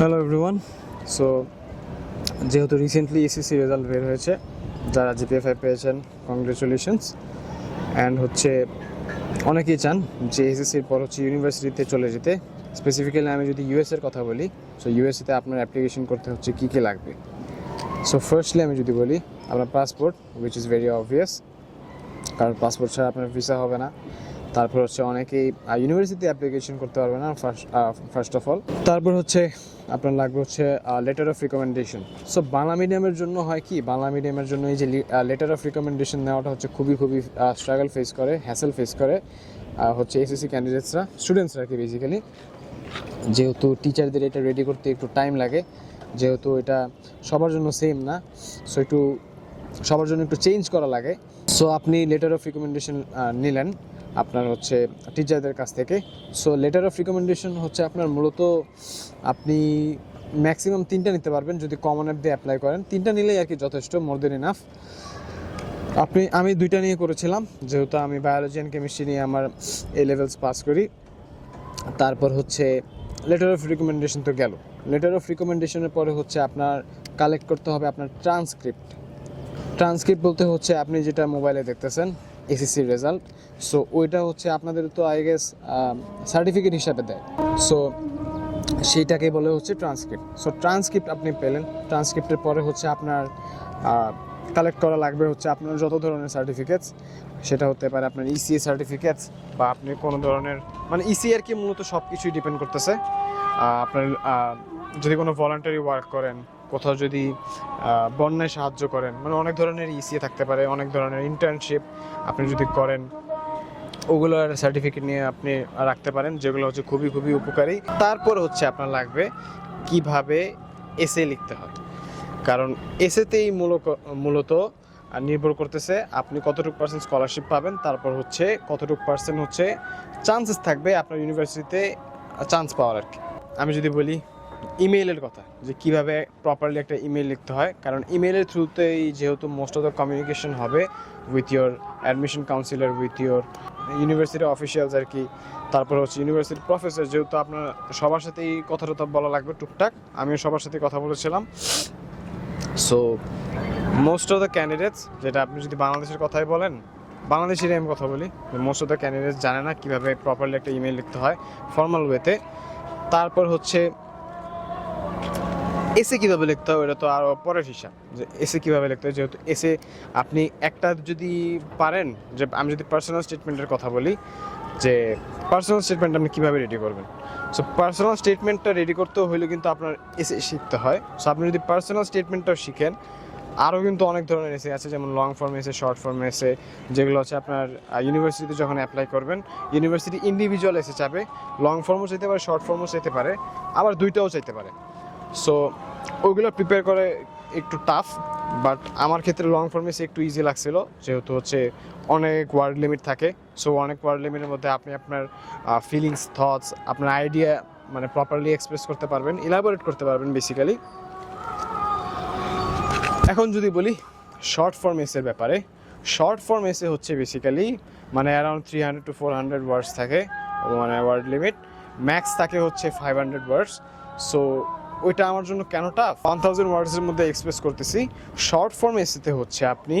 Hello everyone so যেহেতু recently SSC result বের হয়েছে, যারা জিপিএফআই পেয়েছেন কংগ্রেচুলেশনস অ্যান্ড হচ্ছে, অনেকেই চান যে এসএসসির পর হচ্ছে ইউনিভার্সিটিতে চলে যেতে। স্পেসিফিক্যালি আমি যদি ইউএসের কথা বলি সো ইউএসএতে আপনার অ্যাপ্লিকেশন করতে হচ্ছে কী কী লাগবে? সো ফার্স্টলি আমি যদি বলি, আপনার passport which is very obvious কারণ পাসপোর্ট ছাড়া আপনার ভিসা হবে না। তারপর হচ্ছে অনেকেই ইউনিভার্সিটি অ্যাপ্লিকেশন করতে পারবে না ফার্স্ট অফ অল তারপর হচ্ছে আপনার লাগবে হচ্ছে letter of recommendation so Bangla মিডিয়ামের জন্য হয় কি, বাংলা মিডিয়ামের জন্য এই যে লেটার অফ রিকমেন্ডেশন নেওয়াটা হচ্ছে খুবই খুবই স্ট্রাগল ফেস করে হ্যাসেল ফেস করে হচ্ছে এসএসসি ক্যান্ডিডেটসরা স্টুডেন্টসরা কি বেসিক্যালি যেহেতু টিচারদের এটা রেডি করতে একটু টাইম লাগে, যেহেতু এটা সবার জন্য সেম না সো একটু সবার জন্য একটু চেঞ্জ করা লাগে। সো আপনি লেটার অফ রিকমেন্ডেশন নিলেন আপনার হচ্ছে টিচারদের কাছ থেকে। সো লেটার অফ রিকমেন্ডেশন হচ্ছে আপনার মূলত আপনি ম্যাক্সিমাম তিনটা নিতে পারবেন যদি কমন অ্যাপ দিয়ে অ্যাপ্লাই করেন। তিনটা নিলেই আর কি যথেষ্ট মোর দেন ইনাফ আপনি, আমি দুইটা নিয়ে করেছিলাম, যেহেতু আমি বায়োলজি অ্যান্ড কেমিস্ট্রি নিয়ে আমার এ লেভেলস পাস করি। তারপর হচ্ছে লেটার অফ রিকমেন্ডেশন তো গেল। লেটার অফ রিকমেন্ডেশনের পরে হচ্ছে আপনার কালেক্ট করতে হবে আপনার ট্রান্সক্রিপ্ট ট্রান্সক্রিপ্ট বলতে হচ্ছে আপনি যেটা মোবাইলে দেখতেছেন এসএসসি রেজাল্ট সো ওইটা হচ্ছে আপনাদের তো আই গেস সার্টিফিকেট হিসাবে দেয়। সো সেইটাকে বলে হচ্ছে ট্রান্সক্রিপ্ট সো ট্রান্সক্রিপ্ট আপনি পেলেন। ট্রান্সক্রিপ্টের পরে হচ্ছে আপনার কালেক্ট করা লাগবে হচ্ছে আপনার যত ধরনের সার্টিফিকেটস সেটা হতে পারে আপনার ইসিএ সার্টিফিকেটস বা আপনি কোনো ধরনের মানে ইসি আর কি মূলত সব কিছুই ডিপেন্ড করতেছে আপনার যদি কোনো ভলান্টারি ওয়ার্ক করেন কোথাও যদি বন্যায় সাহায্য করেন মানে অনেক ধরনের ইসিএ থাকতে পারে, অনেক ধরনের ইন্টার্নশিপ আপনি যদি করেন, ওগুলোর সার্টিফিকেট নিয়ে আপনি রাখতে পারেন, যেগুলো হচ্ছে খুবই খুবই উপকারী। তারপর হচ্ছে আপনার লাগবে কীভাবে এসে লিখতে হয়। কারণ এসেতেই মূলত মূলত নির্ভর করতেছে আপনি কতটুকু পার্সেন্ট স্কলারশিপ পাবেন, তারপর হচ্ছে কতটুকু পার্সেন্ট হচ্ছে চান্সেস থাকবে আপনার ইউনিভার্সিটিতে চান্স পাওয়ার আর কি আমি যদি বলি ইমেইলের কথা, যে কীভাবে প্রপারলি একটা ইমেল লিখতে হয়। কারণ ইমেলের থ্রুতেই যেহেতু মোস্ট অফ দ্য কমিউনিকেশন হবে with your admission counsellor with your university officials আর কি। তারপর হচ্ছে ইউনিভার্সিটি প্রফেসর যেহেতু আপনার সবার সাথেই কথা টথা বলা লাগবে টুকটাক, আমিও সবার সাথে কথা বলেছিলাম। So most of the candidates যেটা আপনি যদি বাংলাদেশের কথাই বলেন বাংলাদেশের আমি কথা বলি মোস্ট অফ দ্য ক্যান্ডিডেটস জানে না কীভাবে প্রপারলি একটা ইমেল লিখতে হয় ফর্মাল ওয়েতে তারপর হচ্ছে এসে কীভাবে লিখতে হবে ওটা তো আরও পরের হিসাব যে এসে কীভাবে লিখতে হয়, যেহেতু এসে আপনি একটা যদি পারেন, যে আমি যদি পার্সোনাল স্টেটমেন্টের কথা বলি, যে পার্সোনাল স্টেটমেন্ট আপনি কীভাবে রেডি করবেন? সো পার্সোনাল স্টেটমেন্টটা রেডি করতেও হলে কিন্তু আপনার এসে শিখতে হয়। সো আপনি যদি পার্সোনাল স্টেটমেন্টটাও শিখেন আরও কিন্তু অনেক ধরনের এসে আছে, যেমন long form essay short form essay যেগুলো হচ্ছে আপনার ইউনিভার্সিটিতে যখন অ্যাপ্লাই করবেন ইউনিভার্সিটি ইন্ডিভিজুয়াল এসে চাবে লং ফর্মও চাইতে পারে শর্ট ফর্মও চাইতে পারে, আবার দুইটাও চাইতে পারে। সো ওইগুলো প্রিপেয়ার করে একটু টাফ বাট আমার ক্ষেত্রে লং ফর্মে সে একটু ইজি লাগছিল, যেহেতু হচ্ছে অনেক ওয়ার্ড লিমিট থাকে। সো অনেক ওয়ার্ড লিমিটের মধ্যে আপনি আপনার ফিলিংস থটস আপনার আইডিয়া মানে প্রপারলি এক্সপ্রেস করতে পারবেন ইলাবোরেট করতে পারবেন বেসিক্যালি এখন যদি বলি শর্ট ফর্ম এসের ব্যাপারে শর্ট ফর্ম এসে হচ্ছে বেসিক্যালি মানে around three hundred to four hundred words থাকে মানে ওয়ার্ড লিমিট ম্যাক্স থাকে হচ্ছে ফাইভ হান্ড্রেড ওয়ার্ডস সো ওইটা আমার জন্য কেন টাফ ওয়ান থাউজেন্ড ওয়ার্ডসের মধ্যে এক্সপ্রেস করতেছি। শর্ট ফর্ম এসিতে হচ্ছে আপনি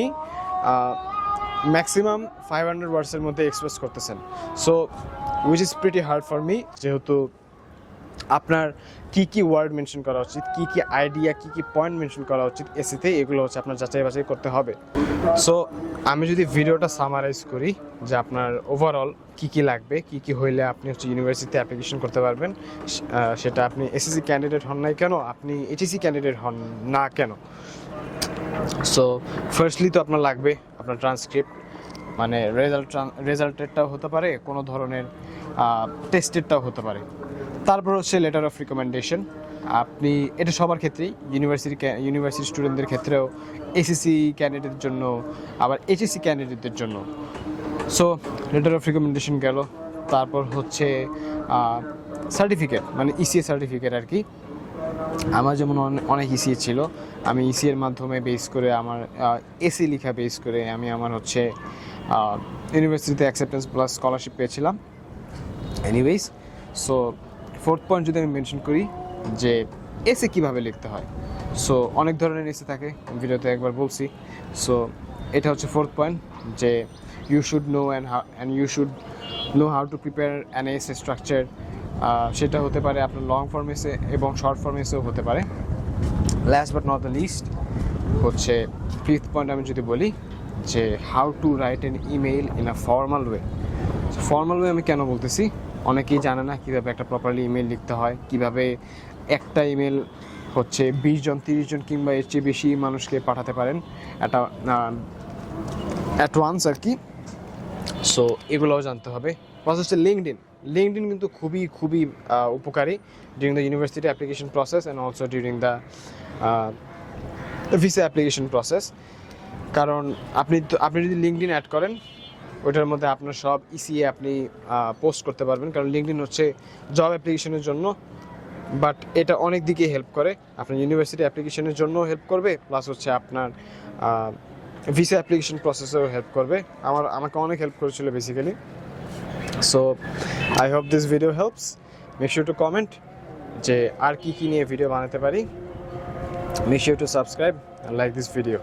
ম্যাক্সিমাম ফাইভ হান্ড্রেড ওয়ার্ডসের মধ্যে এক্সপ্রেস করতেছেন। So which is pretty hard for me যেহেতু আপনার কি কি ওয়ার্ড মেনশন করা উচিত, কি কি আইডিয়া কি কি পয়েন্ট মেনশন করা উচিত এসিতে এগুলো হচ্ছে আপনার যাচাই বাছাই করতে হবে। সো আমি যদি ভিডিওটা সামারাইজ করি যে আপনার ওভারঅল কি কি লাগবে, কি কি হইলে আপনি হচ্ছে ইউনিভার্সিটিতে অ্যাপ্লিকেশন করতে পারবেন সেটা আপনি এসএসসি ক্যান্ডিডেট হন নাই কেন, আপনি এইচএসসি ক্যান্ডিডেট হন না কেন? সো ফার্স্টলি তো আপনার লাগবে আপনার ট্রান্সক্রিপ্ট মানে রেজাল্ট রেজাল্টেডটাও হতে পারে, কোনো ধরনের টেস্টেডটাও হতে পারে। তারপর হচ্ছে লেটার অফ রিকমেন্ডেশন আপনি, এটা সবার ক্ষেত্রেই ইউনিভার্সিটি ইউনিভার্সিটি স্টুডেন্টদের ক্ষেত্রেও এসএসসি ক্যান্ডিডেটের জন্য, আবার এইচএসসি ক্যান্ডিডেটদের জন্য। সো লেটার অফ রিকমেন্ডেশন গেল, তারপর হচ্ছে সার্টিফিকেট মানে ইসিএ সার্টিফিকেট আর কি। আমার যেমন অনেক ইসিএ ছিল, আমি ইসি এর মাধ্যমে বেস করে আমার এসি লিখা বেস করে আমি আমার হচ্ছে ইউনিভার্সিটিতে অ্যাকসেপ্টেন্স প্লাস স্কলারশিপ পেয়েছিলাম। এনিওয়েজ সো ফোর্থ পয়েন্ট যদি আমি মেনশন করি যে এসে কীভাবে লিখতে হয়। সো অনেক ধরনের এসে থাকে ভিডিওতে একবার বলছি। সো এটা হচ্ছে ফোর্থ পয়েন্ট যে you should know and how and you should know how to prepare an essay structure সেটা হতে পারে আপনার লং ফর্ম এসে এবং শর্ট ফর্ম এসেও হতে পারে। Last but not the least হচ্ছে ফিফথ পয়েন্ট আমি যদি বলি যে how to write an email in a formal way formal way আমি কেন বলতেছি? অনেকেই জানে না কীভাবে একটা প্রপারলি ইমেল লিখতে হয়, কীভাবে একটা ইমেল হচ্ছে বিশ জন, তিরিশ জন কিংবা এর চেয়ে বেশি মানুষকে পাঠাতে পারেন একটা অ্যাট ওয়ান্স আর কি। সো এগুলোও জানতে হবে। প্রসেস হচ্ছে লিঙ্কড ইন লিঙ্কড ইন কিন্তু খুবই খুবই উপকারী during the university application process and also during the visa application process কারণ আপনি আপনি যদি লিঙ্কডিন অ্যাড করেন ওইটার মধ্যে আপনার সব ইসিএ আপনি পোস্ট করতে পারবেন। কারণ লিঙ্কডিন হচ্ছে জব অ্যাপ্লিকেশনের জন্য বাট এটা অনেক দিকে হেল্প করে। আপনার ইউনিভার্সিটি অ্যাপ্লিকেশনের জন্য হেল্প করবে প্লাস হচ্ছে আপনার ভিসা অ্যাপ্লিকেশন প্রসেসেও হেল্প করবে। আমার, আমাকে অনেক হেল্প করেছিল basically so I hope this video helps make sure to comment যে আর কি কী নিয়ে ভিডিও বানাতে পারি। Make sure to subscribe like this video